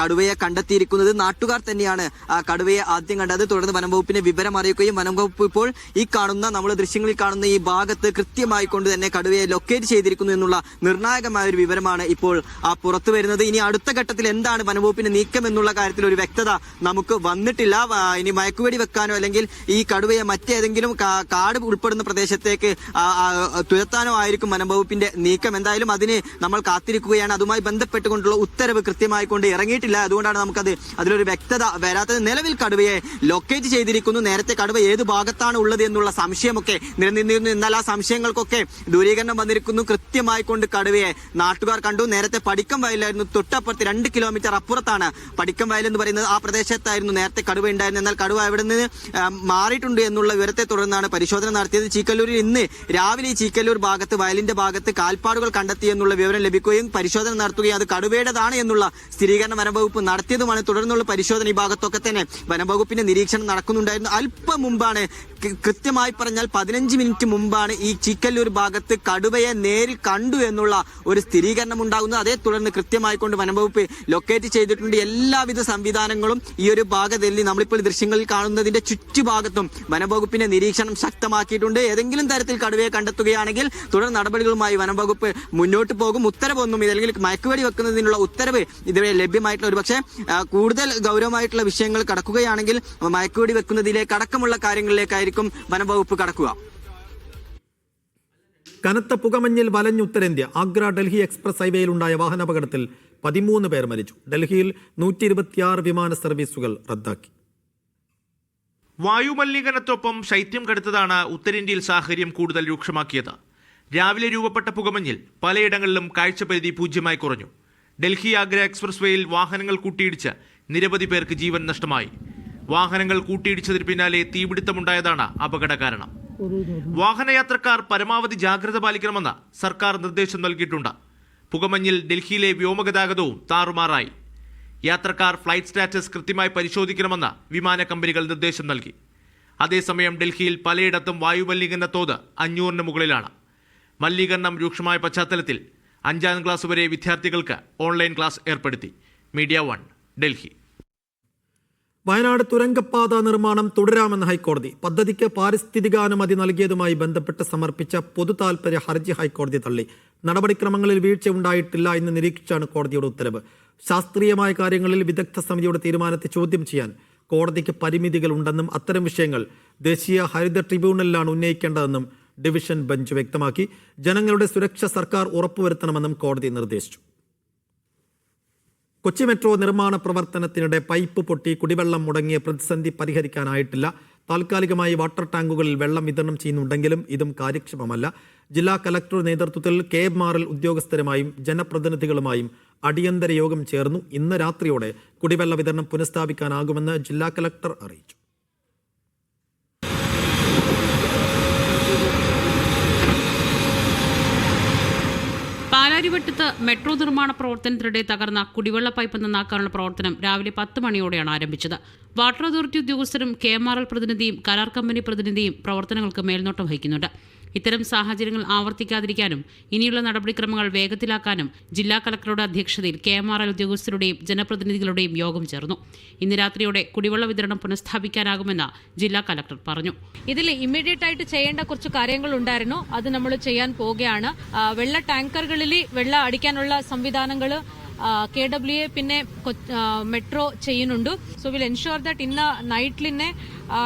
കടുവയെ കണ്ടെത്തിയിരിക്കുന്നത്. നാട്ടുകാർ തന്നെയാണ് കടുവയെ ആദ്യം കണ്ടത്. തുടർന്ന് വനംവകുപ്പിനെ വിവരം അറിയിക്കുകയും വനംവകുപ്പ് ഇപ്പോൾ ഈ കാണുന്ന നമ്മൾ ദൃശ്യങ്ങളിൽ കാണുന്ന ഈ ഭാഗത്ത് കൃത്യമായി കൊണ്ട് തന്നെ കടുവയെ ലൊക്കേറ്റ് ചെയ്തിരിക്കുന്നു എന്നുള്ള നിർണായകമായ ഒരു വിവരമാണ് ഇപ്പോൾ പുറത്തു വരുന്നത്. ഇനി അടുത്ത ഘട്ടത്തിൽ എന്താണ് വനംവകുപ്പിന്റെ നീക്കം എന്നുള്ള കാര്യത്തിൽ ഒരു വ്യക്തത നമുക്ക് വന്നിട്ടില്ല. ഇനി മയക്കുവെടി വെക്കാനോ അല്ലെങ്കിൽ ഈ കടുവയെ മറ്റേതെങ്കിലും കാട് ഉൾപ്പെടുന്ന പ്രദേശത്തേക്ക് തുരത്താനോ ആയിരിക്കും വനംവകുപ്പിന്റെ നീക്കം. എന്തായാലും അതിന് നമ്മൾ കാത്തിരിക്കുകയാണ്. അതുമായി ബന്ധപ്പെട്ടുകൊണ്ടുള്ള ഉത്തരവ് കൃത്യമായി കൊണ്ട് ഇറങ്ങിയിട്ടില്ല. അതുകൊണ്ടാണ് നമുക്കത് അതിലൊരു വ്യക്തത വരാത്തത്. നിലവിൽ കടുവയെ ലൊക്കേറ്റ് ചെയ്തിരിക്കുന്നു. നേരത്തെ കടുവ ഏത് ഭാഗത്താണ് ഉള്ളത് എന്നുള്ള സംശയമൊക്കെ നിലനിന്നിരുന്നു. എന്നാൽ ആ സംശയങ്ങൾക്കൊക്കെ ദൂരീകരണം വന്നിരിക്കുന്നു. കൃത്യമായി കൊണ്ട് കടുവയെ നാട്ടുകാർ കണ്ടു. നേരത്തെ പടിക്കം വയലായിരുന്നു തൊട്ടപ്പുറത്ത് രണ്ട് കിലോമീറ്റർ അപ്പുറത്താണ് പടിക്കം വയൽ എന്ന് പറയുന്നത്. ആ പ്രദേശത്തായിരുന്നു നേരത്തെ കടുവ ഉണ്ടായിരുന്നത്. എന്നാൽ കടുവ അവിടെ നിന്ന് മാറിയിട്ടുണ്ട് എന്നുള്ള വിവരത്തെ തുടർന്നാണ് പരിശോധന നടത്തിയത്. ചീക്കല്ലൂരിൽ ഇന്ന് രാവിലെ ഈ ചീക്കല്ലൂർ ഭാഗത്ത് വയലിന്റെ ഭാഗത്ത് കാൽപ്പാടുകൾ കണ്ടെത്തി എന്നുള്ള വിവരം ലഭിക്കുകയും പരിശോധന നടത്തുകയും അത് കടുവയുടേതാണ് എന്നുള്ള സ്ഥിരീകരണം വനംവകുപ്പ് നടത്തിയതുമാണ്. തുടർന്നുള്ള പരിശോധന ഈ ഭാഗത്തൊക്കെ തന്നെ വനംവകുപ്പിന്റെ നിരീക്ഷണം നടക്കുന്നുണ്ടായിരുന്നു. അല്പം മുമ്പാണ് കൃത്യമായി പറഞ്ഞാൽ പതിനഞ്ച് മിനിറ്റ് മുമ്പാണ് ഈ ചീക്കല്ലൂർ ഭാഗത്ത് കടുവയെ നേരിൽ കണ്ടു എന്നുള്ള ഒരു സ്ഥിരീകരണം ഉണ്ടാകുന്നത്. അതേ തുടർന്ന് കൃത്യമായി കൊണ്ട് വനംവകുപ്പ് ലൊക്കേറ്റ് ചെയ്തിട്ടുണ്ട്. എല്ലാവിധ സംവിധാനങ്ങളും ഈ ഒരു ഭാഗത്തിൽ നമ്മളിപ്പോൾ ദൃശ്യങ്ങളിൽ കാണുന്നതിന്റെ ചുറ്റുഭാഗത്തും വനംവകുപ്പിന്റെ നിരീക്ഷണം ശക്തമാക്കിയിട്ടുണ്ട്. ഏതെങ്കിലും തരത്തിൽ കടുവയെ കണ്ടെത്തുകയാണെങ്കിൽ തുടർ നടപടികളുമായി വനംവകുപ്പ് മുന്നോട്ട് പോകും. ഉത്തരവൊന്നും ഇതല്ലെങ്കിൽ മയക്കുവെടി വെക്കുന്നതിനുള്ള ഉത്തരവ് ഇതുവരെ ലഭ്യമായിട്ടുള്ള ഒരു പക്ഷേ കൂടുതൽ ഗൗരവമായിട്ടുള്ള വിഷയങ്ങൾ കടക്കുകയാണെങ്കിൽ മയക്കുവെടി വെക്കുന്നതിലേക്ക് അടക്കമുള്ള കാര്യങ്ങളിലേക്കായിരിക്കും വനംവകുപ്പ് കടക്കുക. കനത്ത പുകമഞ്ഞിൽ വലഞ്ഞ് ഉത്തരേന്ത്യ. ആഗ്ര ഡൽഹി എക്സ്പ്രസ് ഹൈവേയിൽ ഉണ്ടായ വാഹനാപകടത്തിൽ പതിമൂന്ന് പേർ മരിച്ചു. ഡൽഹിയിൽ നൂറ്റി വിമാന സർവീസുകൾ റദ്ദാക്കി. വായുമലിനീകരണത്തൊപ്പം ശൈത്യം കടുത്തതാണ് ഉത്തരേന്ത്യയിൽ സാഹചര്യം കൂടുതൽ രൂക്ഷമാക്കിയത്. രാവിലെ രൂപപ്പെട്ട പുകമഞ്ഞിൽ പലയിടങ്ങളിലും കാഴ്ചപരിധി പൂജ്യമായി കുറഞ്ഞു. ഡൽഹി ആഗ്ര എക്സ്പ്രസ് വേയിൽ വാഹനങ്ങൾ കൂട്ടിയിടിച്ച് നിരവധി പേർക്ക് ജീവൻ നഷ്ടമായി. വാഹനങ്ങൾ കൂട്ടിയിടിച്ചതിന് പിന്നാലെ തീപിടുത്തമുണ്ടായതാണ് അപകട കാരണം. വാഹനയാത്രക്കാർ പരമാവധി ജാഗ്രത പാലിക്കണമെന്ന് സർക്കാർ നിർദ്ദേശം നൽകിയിട്ടുണ്ട്. പുകമഞ്ഞിൽ ഡൽഹിയിലെ വ്യോമഗതാഗതവും താറുമാറായി. യാത്രക്കാർ ഫ്ലൈറ്റ് സ്റ്റാറ്റസ് കൃത്യമായി പരിശോധിക്കണമെന്ന് വിമാന കമ്പനികൾ നിർദ്ദേശം നൽകി. അതേസമയം ഡൽഹിയിൽ പലയിടത്തും വായുമലിനീകരണ തോത് അഞ്ഞൂറിന് മുകളിലാണ്. മലിനീകരണം രൂക്ഷമായ പശ്ചാത്തലത്തിൽ അഞ്ചാം ക്ലാസ് വരെ വിദ്യാർത്ഥികൾക്ക് ഓൺലൈൻ ക്ലാസ് ഏർപ്പെടുത്തി. Media One Delhi. വയനാട് തുരങ്കപ്പാത നിർമ്മാണം തുടരാമെന്ന് ഹൈക്കോടതി. പദ്ധതിക്ക് പാരിസ്ഥിതികാനുമതി നൽകിയതുമായി ബന്ധപ്പെട്ട് സമർപ്പിച്ച പൊതു താൽപര്യ ഹർജി ഹൈക്കോടതി തള്ളി. നടപടിക്രമങ്ങളിൽ വീഴ്ച ഉണ്ടായിട്ടില്ല എന്ന് നിരീക്ഷിച്ചാണ് കോടതിയുടെ ഉത്തരവ്. ശാസ്ത്രീയമായ കാര്യങ്ങളിൽ വിദഗ്ധ സമിതിയുടെ തീരുമാനത്തെ ചോദ്യം ചെയ്യാൻ കോടതിക്ക് പരിമിതികൾ ഉണ്ടെന്നും അത്തരം വിഷയങ്ങൾ ദേശീയ ഹരിത ട്രിബ്യൂണലിലാണ് ഉന്നയിക്കേണ്ടതെന്നും ഡിവിഷൻ ബെഞ്ച് വ്യക്തമാക്കി. ജനങ്ങളുടെ സുരക്ഷ സർക്കാർ ഉറപ്പുവരുത്തണമെന്നും കോടതി നിർദ്ദേശിച്ചു. കൊച്ചി മെട്രോ നിർമ്മാണ പ്രവർത്തനത്തിനിടെ പൈപ്പ് പൊട്ടി കുടിവെള്ളം മുടങ്ങിയ പ്രതിസന്ധി പരിഹരിക്കാനായിട്ടില്ല. താൽക്കാലികമായി വാട്ടർ ടാങ്കുകളിൽ വെള്ളം വിതരണം ചെയ്യുന്നുണ്ടെങ്കിലും ഇതും കാര്യക്ഷമമല്ല. ജില്ലാ കലക്ടർ നേതൃത്വത്തിൽ കെ എം ഉദ്യോഗസ്ഥരുമായും ജനപ്രതിനിധികളുമായും അടിയന്തര യോഗം ചേർന്നു. ഇന്ന് രാത്രിയോടെ കുടിവെള്ള വിതരണം പുനഃസ്ഥാപിക്കാനാകുമെന്ന് ജില്ലാ കലക്ടർ അറിയിച്ചു. പാലാരിവട്ടത്ത് മെട്രോ നിർമ്മാണ പ്രവർത്തനത്തിനിടെ തകർന്ന കുടിവെള്ള പൈപ്പ് നന്നാക്കാനുള്ള പ്രവർത്തനം രാവിലെ പത്ത് മണിയോടെയാണ് ആരംഭിച്ചത്. വാട്ടർ അതോറിറ്റി ഉദ്യോഗസ്ഥരും കെ എം ആർ എൽ പ്രതിനിധിയും കരാർ കമ്പനി പ്രതിനിധിയും പ്രവർത്തനങ്ങൾക്ക് മേൽനോട്ടം വഹിക്കുന്നുണ്ട്. ഇത്തരം സാഹചര്യങ്ങൾ ആവർത്തിക്കാതിരിക്കാനും ഇനിയുള്ള നടപടിക്രമങ്ങൾ വേഗത്തിലാക്കാനും ജില്ലാ കളക്ടറുടെ അധ്യക്ഷതയിൽ കെ എം ആർ എൽ ഉദ്യോഗസ്ഥരുടെയും ജനപ്രതിനിധികളുടെയും യോഗം ചേർന്നു. ഇന്ന് രാത്രിയോടെ കുടിവെള്ള വിതരണം പുനഃസ്ഥാപിക്കാനാകുമെന്ന് ജില്ലാ കളക്ടർ പറഞ്ഞു. ഇതിൽ ഇമ്മീഡിയറ്റ് ആയിട്ട് ചെയ്യേണ്ട കുറച്ച് കാര്യങ്ങൾ ഉണ്ടായിരുന്നു അത് നമ്മൾ ചെയ്യാൻ പോവുകയാണ്. വെള്ള ടാങ്കറുകളിൽ വെള്ളം അടിക്കാനുള്ള സംവിധാനങ്ങൾ കെ ഡബ്ല്യു എ പിന്നെ മെട്രോ ചെയ്യുന്നുണ്ട്. സോ വിൽ എൻഷുർ ദാറ്റ് ഇന്ന നൈറ്റിലിന്നെ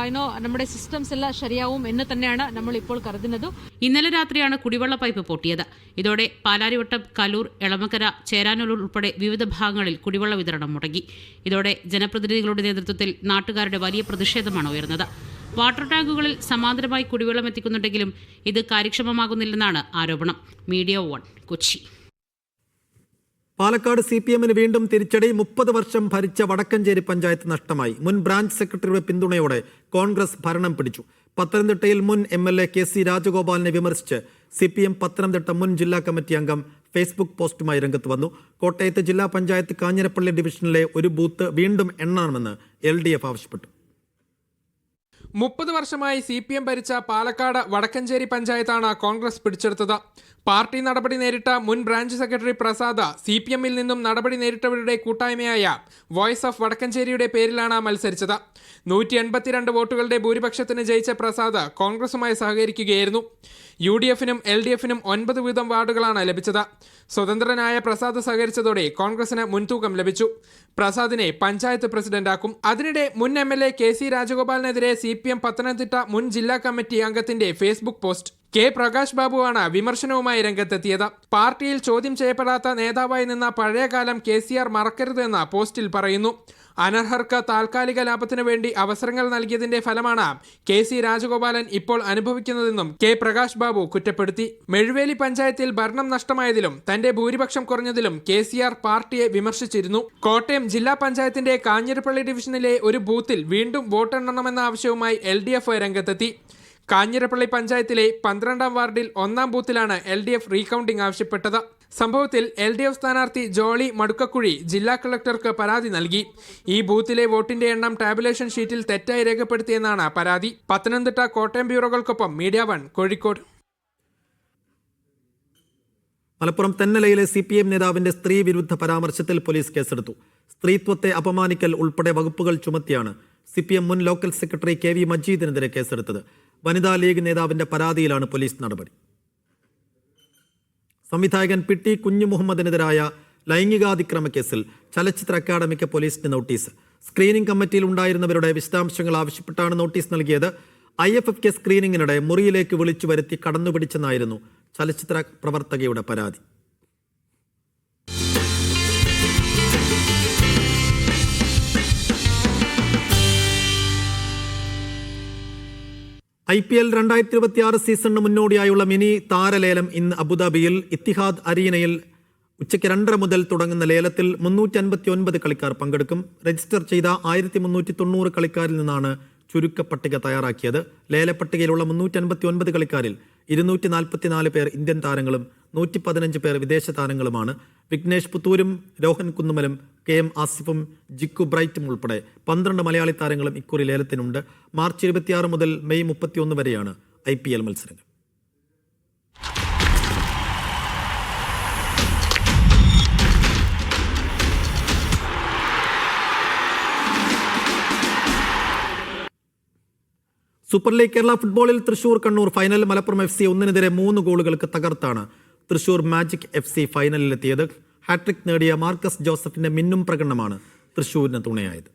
യുനോ നമ്മുടെ സിസ്റ്റംസ് എല്ലാം ശരിയാവും എന്ന് തന്നെയാണ് നമ്മൾ ഇപ്പോൾ കരുതുന്നത്. ഇന്നലെ രാത്രിയാണ് കുടിവെള്ള പൈപ്പ് പൊട്ടിയത്. ഇതോടെ പാലാരിവട്ടം കലൂർ എളമക്കര ചേരാനൂർ ഉൾപ്പെടെ വിവിധ ഭാഗങ്ങളിൽ കുടിവെള്ള വിതരണം മുടങ്ങി. ഇതോടെ ജനപ്രതിനിധികളുടെ നേതൃത്വത്തിൽ നാട്ടുകാരുടെ വലിയ പ്രതിഷേധമാണ് ഉയർന്നത്. വാട്ടർ ടാങ്കുകളിൽ സമാന്തരമായി കുടിവെള്ളം എത്തിക്കുന്നുണ്ടെങ്കിലും ഇത് കാര്യക്ഷമമാകുന്നില്ലെന്നാണ് ആരോപണം. Media One Kochi. Palakkad C P എമ്മിന് വീണ്ടും തിരിച്ചടി. മുപ്പത് വർഷം ഭരിച്ച വടക്കഞ്ചേരി പഞ്ചായത്ത് നഷ്ടമായി. മുൻ ബ്രാഞ്ച് സെക്രട്ടറിയുടെ പിന്തുണയോടെ കോൺഗ്രസ് ഭരണം പിടിച്ചു. പത്തനംതിട്ടയിൽ മുൻ M L A K C രാജഗോപാലിനെ വിമർശിച്ച് സി പി എം പത്തനംതിട്ട മുൻ ജില്ലാ കമ്മിറ്റി അംഗം ഫേസ്ബുക്ക് പോസ്റ്റുമായി രംഗത്ത് വന്നു. കോട്ടയത്ത് ജില്ലാ പഞ്ചായത്ത് കാഞ്ഞിരപ്പള്ളി ഡിവിഷനിലെ ഒരു ബൂത്ത് വീണ്ടും എണ്ണണമെന്ന് എൽ ഡി എഫ് ആവശ്യപ്പെട്ടു. മുപ്പത് വർഷമായി സി പി എം ഭരിച്ച പാലക്കാട് വടക്കഞ്ചേരി പഞ്ചായത്താണ് കോൺഗ്രസ് പിടിച്ചെടുത്തത്. പാർട്ടി നടപടി നേരിട്ട മുൻ branch secretary Prasada C P എമ്മിൽ നിന്നും നടപടി നേരിട്ടവരുടെ കൂട്ടായ്മയായ വോയിസ് ഓഫ് വടക്കഞ്ചേരിയുടെ പേരിലാണ് മത്സരിച്ചത്. നൂറ്റി എൺപത്തിരണ്ട് വോട്ടുകളുടെ ഭൂരിപക്ഷത്തിന് ജയിച്ച പ്രസാദ് കോൺഗ്രസുമായി സഹകരിക്കുകയായിരുന്നു. യു ഡി എഫിനും എൽ ഡി എഫിനും ഒൻപത് വീതം വാർഡുകളാണ് ലഭിച്ചത്. സ്വതന്ത്രനായ പ്രസാദ് സഹകരിച്ചതോടെ കോൺഗ്രസിന് മുൻതൂക്കം ലഭിച്ചു. പ്രസാദിനെ പഞ്ചായത്ത് പ്രസിഡന്റാക്കും. അതിനിടെ മുൻ M L A K C രാജഗോപാലിനെതിരെ C P M Pathanamthitta മുൻ ജില്ലാ കമ്മിറ്റി അംഗത്തിന്റെ ഫേസ്ബുക്ക് പോസ്റ്റ് കെ പ്രകാശ് ബാബുവാണ് വിമർശനവുമായി രംഗത്തെത്തിയത്. പാർട്ടിയിൽ ചോദ്യം ചെയ്യപ്പെടാത്ത നേതാവായി നിന്ന പഴയകാലം കെ സി ആർ മറക്കരുതെന്ന് പോസ്റ്റിൽ പറയുന്നു. അനർഹർക്ക് താൽക്കാലിക ലാഭത്തിനു വേണ്ടി അവസരങ്ങൾ നൽകിയതിന്റെ ഫലമാണ് കെ സി രാജഗോപാലൻ ഇപ്പോൾ അനുഭവിക്കുന്നതെന്നും കെ പ്രകാശ് ബാബു കുറ്റപ്പെടുത്തി. മെഴുവേലി പഞ്ചായത്തിൽ ഭരണം നഷ്ടമായതിലും തന്റെ ഭൂരിപക്ഷം കുറഞ്ഞതിലും കെ സി ആർ പാർട്ടിയെ വിമർശിച്ചിരുന്നു. കോട്ടയം ജില്ലാ പഞ്ചായത്തിന്റെ കാഞ്ഞിരപ്പള്ളി ഡിവിഷനിലെ ഒരു ബൂത്തിൽ വീണ്ടും വോട്ടെണ്ണണമെന്ന ആവശ്യവുമായി എൽ ഡി എഫ് രംഗത്തെത്തി. കാഞ്ഞിരപ്പള്ളി പഞ്ചായത്തിലെ പന്ത്രണ്ടാം വാർഡിൽ ഒന്നാം ബൂത്തിലാണ് എൽ ഡി എഫ് റീകൌണ്ടിംഗ് ആവശ്യപ്പെട്ടത്. സംഭവത്തിൽ എൽ ഡി എഫ് സ്ഥാനാർത്ഥി ജോളി മടുക്കക്കുഴി ജില്ലാ കളക്ടർക്ക് പരാതി നൽകി. ഈ ബൂത്തിലെ വോട്ടിന്റെ എണ്ണം ടാബുലേഷൻ ഷീറ്റിൽ തെറ്റായി രേഖപ്പെടുത്തിയെന്നാണ് പരാതി. പത്തനംതിട്ട കോട്ടയം ബ്യൂറോകൾക്കൊപ്പം മീഡിയ വൺ കോഴിക്കോട്. മലപ്പുറം തെന്നലയിലെ സി പി എം നേതാവിന്റെ സ്ത്രീ വിരുദ്ധ പരാമർശത്തിൽ പോലീസ് കേസെടുത്തു. സ്ത്രീത്വത്തെ അപമാനിക്കൽ ഉൾപ്പെടെ വകുപ്പുകൾ ചുമത്തിയാണ് സി പി എം മുൻ ലോക്കൽ സെക്രട്ടറി കെ വി മജീദിനെതിരെ കേസെടുത്തത്. വനിതാ ലീഗ് നേതാവിന്റെ പരാതിയിലാണ് പോലീസ് നടപടി. സംവിധായകൻ പി ടി കുഞ്ഞു മുഹമ്മദിനെതിരായ ലൈംഗികാതിക്രമ കേസിൽ ചലച്ചിത്ര അക്കാദമിക്ക് പോലീസിന്റെ നോട്ടീസ്. സ്ക്രീനിംഗ് കമ്മിറ്റിയിൽ ഉണ്ടായിരുന്നവരുടെ വിശദാംശങ്ങൾ ആവശ്യപ്പെട്ടാണ് നോട്ടീസ് നൽകിയത്. ഐ എഫ് എഫ് കെ സ്ക്രീനിങ്ങിനിടെ മുറിയിലേക്ക് വിളിച്ചു വരുത്തി കടന്നുപിടിച്ചെന്നായിരുന്നു ചലച്ചിത്ര പ്രവർത്തകയുടെ പരാതി. ഐ പി എൽ രണ്ടായിരത്തി ഇരുപത്തി ആറ് സീസണിന് മുന്നോടിയായുള്ള മിനി താരലേലം ഇന്ന് അബുദാബിയിൽ ഇത്തിഹാദ് അരീനയിൽ ഉച്ചയ്ക്ക് രണ്ടര മുതൽ തുടങ്ങുന്ന ലേലത്തിൽ മുന്നൂറ്റി അൻപത്തി ഒൻപത് കളിക്കാർ പങ്കെടുക്കും. രജിസ്റ്റർ ചെയ്ത ആയിരത്തി മുന്നൂറ്റി തൊണ്ണൂറ് കളിക്കാരിൽ നിന്നാണ് ചുരുക്കപ്പട്ടിക തയ്യാറാക്കിയത്. ലേലപ്പട്ടികയിലുള്ള മുന്നൂറ്റി അൻപത്തി ഒൻപത് കളിക്കാരിൽ ഇരുന്നൂറ്റി നാൽപ്പത്തിനാല് പേർ ഇന്ത്യൻ താരങ്ങളും നൂറ്റി പതിനഞ്ച് പേർ വിദേശ താരങ്ങളുമാണ്. വിഘ്നേഷ് പുത്തൂരും രോഹൻ കുന്നുമലും കെ എം ആസിഫും ജിക്കു ബ്രൈറ്റും ഉൾപ്പെടെ പന്ത്രണ്ട് മലയാളി താരങ്ങളും ഇക്കുറി ലേലത്തിനുണ്ട്. മാർച്ച് ഇരുപത്തിയാറ് മുതൽ മെയ് മുപ്പത്തിയൊന്ന് വരെയാണ് ഐ പി എൽ മത്സരങ്ങൾ. സൂപ്പർ ലീഗ് കേരള ഫുട്ബോളിൽ Thrissur Kannur final Malappuram F C ഒന്നിനെതിരെ മൂന്ന് ഗോളുകൾക്ക് തകർത്താണ് തൃശൂർ മാജിക് എഫ് സി ഫൈനലിലെത്തിയത്. ഹാട്രിക് നേടിയ മാർക്കസ് ജോസഫിന്റെ മിന്നും പ്രകടനമാണ് തൃശൂരിന് തുണയായത്.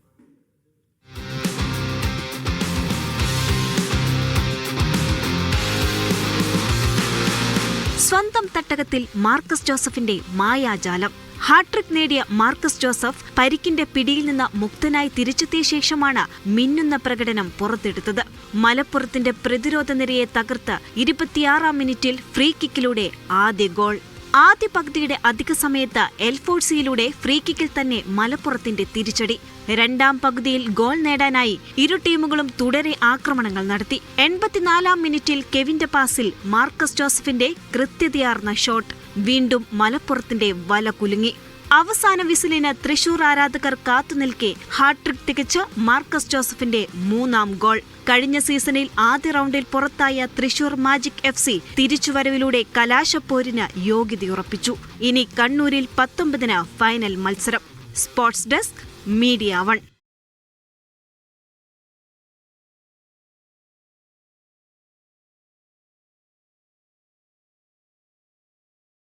സ്വന്തം തട്ടകത്തിൽ മാർക്കസ് ജോസഫിന്റെ മായാജാലം. ഹാട്രിക് നേടിയ മാർക്കസ് ജോസഫ് പരിക്കിന്റെ പിടിയിൽ നിന്ന് മുക്തനായി തിരിച്ചെത്തിയ ശേഷമാണ് മിന്നുന്ന പ്രകടനം പുറത്തെടുത്തത്. മലപ്പുറത്തിന്റെ പ്രതിരോധ നിരയെ തകർത്ത് ഇരുപത്തിയാറാം മിനിറ്റിൽ ഫ്രീ കിക്കിലൂടെ ആദ്യ ഗോൾ. ആദ്യ പകുതിയുടെ അധിക സമയത്ത് എൽഫോഴ്സിയിലൂടെ ഫ്രീ കിക്കിൽ തന്നെ മലപ്പുറത്തിന്റെ തിരിച്ചടി. രണ്ടാം പകുതിയിൽ ഗോൾ നേടാനായി ഇരു ടീമുകളും തുടരെ ആക്രമണങ്ങൾ നടത്തി. എൺപത്തിനാലാം മിനിറ്റിൽ കെവിന്റെ പാസിൽ മാർക്കസ് ജോസഫിന്റെ കൃത്യതയാർന്ന ഷോട്ട്. വീണ്ടും മലപ്പുറത്തിന്റെ വല കുലുങ്ങി. അവസാന വിസിലിന് തൃശൂർ ആരാധകർ കാത്തുനിൽക്കെ ഹാട്രിക് തികച്ച് മാർക്കസ് ജോസഫിന്റെ മൂന്നാം ഗോൾ. കഴിഞ്ഞ സീസണിൽ ആദ്യ റൗണ്ടിൽ പുറത്തായ തൃശൂർ മാജിക് എഫ് സി തിരിച്ചുവരവിലൂടെ കലാശപ്പോരിന് യോഗ്യതയുറപ്പിച്ചു. ഇനി കണ്ണൂരിൽ പത്തൊമ്പതിന് ഫൈനൽ മത്സരം. Sports desk Media One.